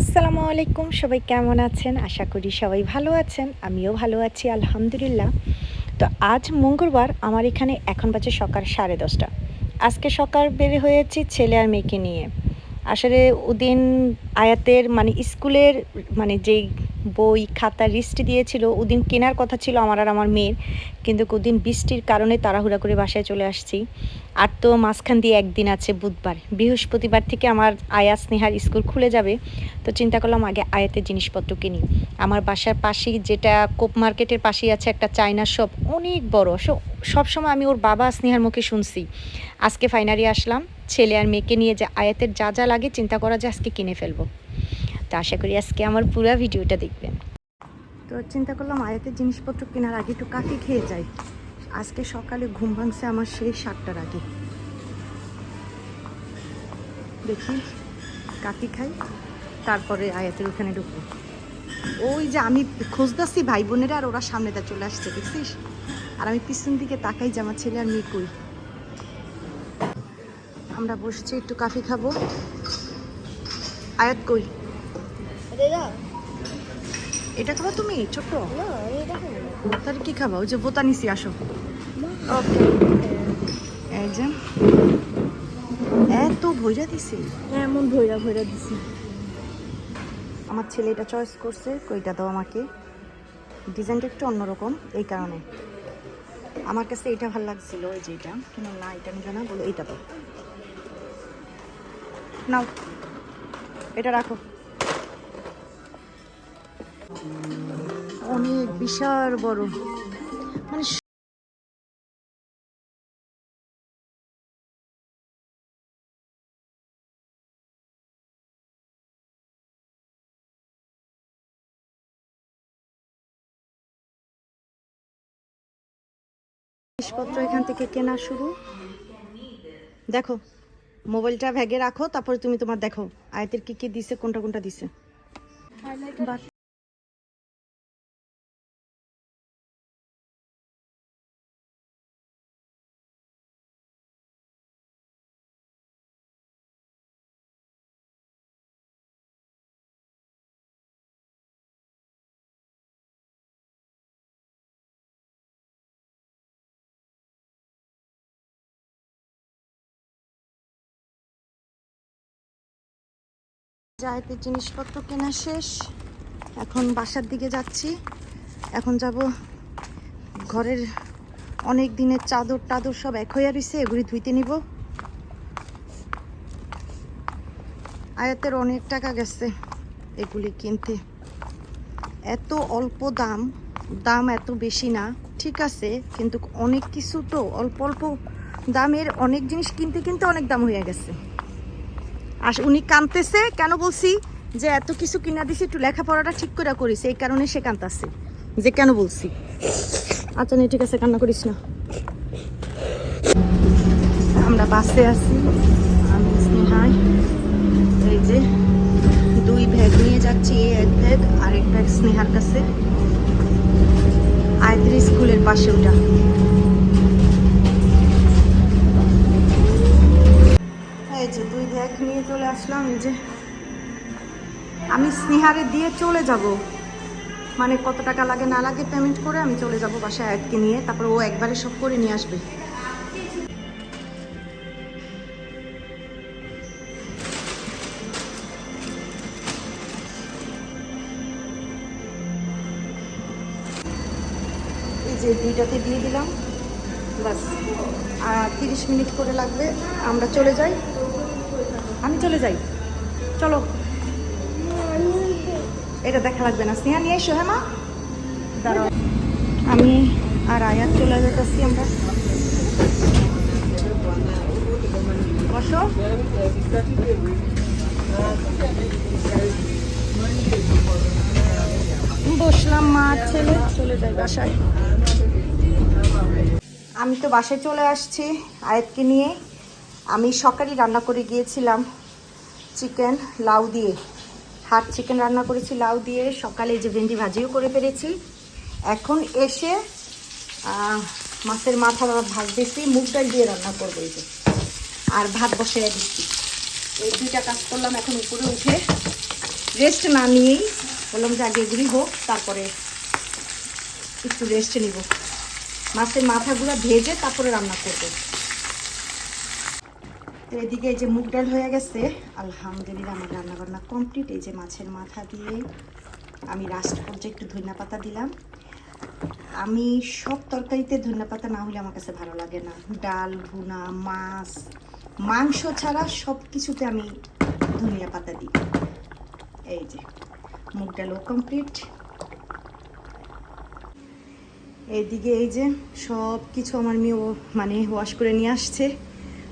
আসসালামু আলাইকুম, সবাই কেমন আছেন? আশা করি সবাই ভালো আছেন, আমিও ভালো আছি, আলহামদুলিল্লাহ। তো আজ মঙ্গলবার, আমার এখানে এখন বাজে সকাল সাড়ে দশটা। আজকে সকাল বের হয়েছি ছেলে আর মেয়েকে নিয়ে। আসলে ওদিন আয়াতের মানে স্কুলের মানে যেই বই, খাতা লিস্ট দিয়েছিল। ওদিন কেনার কথা ছিল আমার আর আমার মেয়ের। কিন্তু ওদিন বৃষ্টির কারণে তাড়াহুড়া করে বাসায় চলে আসছি। আর তো মাঝখান দিয়ে একদিন আছে বুধবার। বৃহস্পতিবার থেকে আমার আয়া স্নেহার স্কুল খুলে যাবে। তো চিন্তা করলাম আগে আয়াতের জিনিসপত্র কিনি। আমার বাসার পাশেই যেটা কোপ মার্কেটের পাশেই আছে একটা চায়না শপ অনেক বড়। সবসময় আমি ওর বাবা স্নেহার মুখে শুনছি। আজকে ফাইনালি আসলাম। ছেলে আর মেয়েকে নিয়ে যে আয়াতের যা যা লাগে চিন্তা করা যে আজকে কিনে ফেলব। তো আশা করি আজকে আমার পুরো ভিডিওটা দেখবেন। তো চিন্তা করলাম আয়াতের জিনিসপত্র কেনার আগে একটু কাকি খেয়ে যাই। আজকে সকালে ঘুম ভাঙছে আমার সেই সাতটার আগে। দেখি কাকি খাই, তারপরে আয়াতের ওখানে ঢুকবো। ওই যে আমি খুঁজতেছি ভাই বোনেরা আর ওরা সামনেটা চলে আসছে, দেখছিস? আর আমি পিছন দিকে তাকাই যে আমার ছেলে আর মেয়ে কই। আমরা বসছি, একটু কাফি খাব। আয়াত কই? এটা খাবা তুমি ছোট্ট। তাহলে কি খাবা? ওই যে বোতা নিছি আসো। ওকে যে। এত ভৈরা দিছে। এমন ভৈরা ভৈরা দিছি। আমার ছেলে এটা চয়েস করছে কইটা দাও আমাকে। ডিজাইনটা একটু অন্যরকম এই কারণে। আমার কাছে এটা ভালো লাগছিল ওই যে এটা। কিন্তু না এটা নিবে না বলো এইটা দাও। নাও। এটা রাখো। অনেক বিশাল বড়। মানে জিনিসপত্র এখান থেকে কেনা শুরু। দেখো, মোবাইলটা ভ্যাগে রাখো, তারপরে তুমি তোমার দেখো, আয়তের কি কি দিছে, কোনটা কোনটা দিছে। জায়তের জিনিসপত্র কেনা শেষ। এখন বাসার দিকে যাচ্ছি। এখন যাব ঘরের অনেক দিনের চাদর টাদর সব এক হয়ে রয়েছে এগুলি ধুইতে নিব। আয়াতের অনেক টাকা গেছে এগুলি কিনতে। এত অল্প দাম দাম এত বেশি না, ঠিক আছে, কিন্তু অনেক কিছু তো অল্প অল্প দামের অনেক জিনিস কিনতে কিনতে অনেক দাম হয়ে গেছে। আর উনি কানতেছে, কেন বলছি যে এত কিছু কিনা দিছি, একটু লেখাপড়াটা ঠিক করে করিস, এই কারণে সে কানতাছে। যে কেন বলছি? আচ্ছা নেই ঠিক আছে, কান্না করিস না। আমরা বাসে আছি, আমি স্নেহাই এই যে দুই ব্যাগ নিয়ে যাচ্ছি, এই এক ব্যাগ আর এক ব্যাগ স্নেহার কাছে। আয়দের স্কুলের পাশে ওটা। আসলাম এই যে। আমি স্নেহারে দিয়ে চলে যাব। মানে কত টাকা লাগে না লাগে পেমেন্ট করে আমি চলে যাব বাসায় আয়াতকে নিয়ে। তারপর ও একবারে সব করে নিয়ে আসবে। যে দুইটাতে দিয়ে দিলাম। বাস আর তিরিশ মিনিট করে লাগবে। আমরা চলে যাই। আমি চলে যাই। চলো। এটা দেখা লাগবে না। স্নেহা, নিয়ে এসো হ্যাঁ মা? আমি আর আয়াত চলে যেতেছি আমরা। বসো। বসলাম মা, ছেলে। চলে যাই বাসায়। আমি তো বাসায় চলে আসছি আয়াতকে নিয়ে। আমি সকালই রান্না করে গিয়েছিলাম চিকেন লাউ দিয়ে। হাট চিকেন রান্না করেছি, লাউ দিয়ে সকালে যে ভেন্ডি ভাজিও করে ফেলেছি। এখন এসে মাছের মাথা ভাজতেছি মুগ ডাল দিয়ে রান্না করব এই যে। আর ভাত বসিয়ে দিচ্ছি। এই দুইটা কাজ করলাম এখন উপরে উঠে। রেস্ট না নিয়েই বললাম যে আগে এগুলি হোক, তারপরে একটু রেস্ট নিব। মাছের মাথাগুলো ভেজে তারপরে রান্না করব। তো এদিকে এই যে মুগ ডাল হয়ে গেছে, আলহামদুলিল্লাহ আমার রান্না বান্না কমপ্লিট এই যে মাছের মাথা দিয়ে আমি লাস্ট পর্যায়ে একটু ধনিয়া পাতা দিলাম। আমি সব তরকারিতে ধনিয়া পাতা না হলে আমার কাছে ভালো লাগে না। ডাল, ভুনা, মাছ, মাংস ছাড়া সব কিছুতে আমি ধনিয়া পাতা দিই। এই যে, মুগ ডালও কমপ্লিট এইদিকে এই যে সব কিছু আমার মেয়ে মানে ওয়াশ করে নিয়ে আসছে।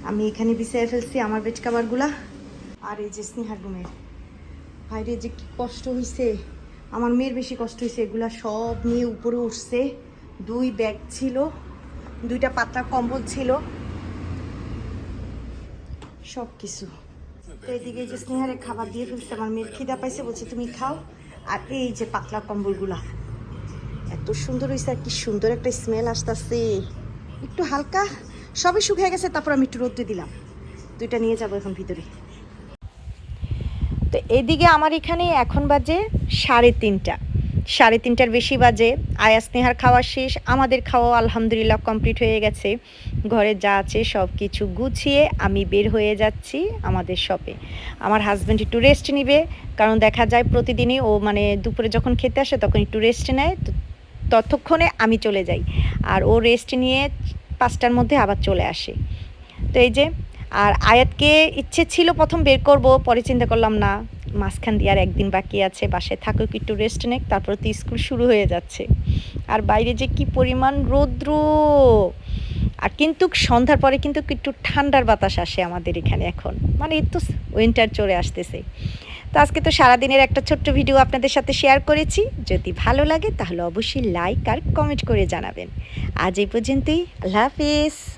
আমি এখানে বিছিয়ে ফেলছি আমার বেড কাভারগুলা। আর এই যে স্নেহার রুমের। ভাইরে যে কি কষ্ট হয়েছে আমার মেয়ের বেশি কষ্ট হয়েছে এগুলা সব নিয়ে উপরে উঠছে। দুই ব্যাগ ছিল, দুইটা পাতলা কম্বল ছিল। সব কিছু তো এদিকে যে স্নেহারে খাবার দিয়ে ফেলছে, আমার মেয়ের খিদা পাইছে, বলছে, তুমি খাও। আর এই যে পাতলা কম্বলগুলা। এত সুন্দর হয়েছে আর কি সুন্দর একটা স্মেল আসতেছে। একটু হালকা। সবই শুকিয়ে গেছে, তারপর আমি একটু রোদ্রে দিলাম। দুইটা নিয়ে যাব এখন ভিতরে। তো এদিকে আমার এখানে এখন বাজে সাড়ে তিনটা। সাড়ে তিনটার বেশি বাজে। আয়া স্নেহার খাওয়া শেষ, আমাদের খাওয়া আলহামদুলিল্লাহ কমপ্লিট হয়ে গেছে। ঘরে যা আছে সব কিছু গুছিয়ে আমি বের হয়ে যাচ্ছি আমাদের শপে আমার হাজব্যান্ড একটু রেস্ট নিবে, কারণ দেখা যায় প্রতিদিনই ও মানে দুপুরে যখন খেতে আসে তখন একটু রেস্ট নেয়, তো ততক্ষণে আমি চলে যাই। আর ও রেস্ট নিয়ে পাঁচটার মধ্যে আবার চলে আসে। তো এই যে, আর আয়াতকে ইচ্ছে ছিল প্রথম বের করব, পরে চিন্তা করলাম, না, মাঝখান দিয়ে আর একদিন বাকি আছে, বাসায় থাকুক, একটু রেস্ট নেক, তারপর তো স্কুল শুরু হয়ে যাচ্ছে। আর বাইরে যে কি পরিমাণ রৌদ্র! আর কিন্তু সন্ধ্যার পরে কিন্তু একটু ঠান্ডার বাতাস আসে আমাদের এখানে এখন। মানে তো উইন্টার চলে আসতেছে। তো আজকে তো সারাদিনের একটা ছোট্ট ভিডিও আপনাদের সাথে শেয়ার করেছি। যদি ভালো লাগে তাহলে অবশ্যই লাইক আর কমেন্ট করে জানাবেন। আজ এই পর্যন্তই। আল্লাহ হাফিজ।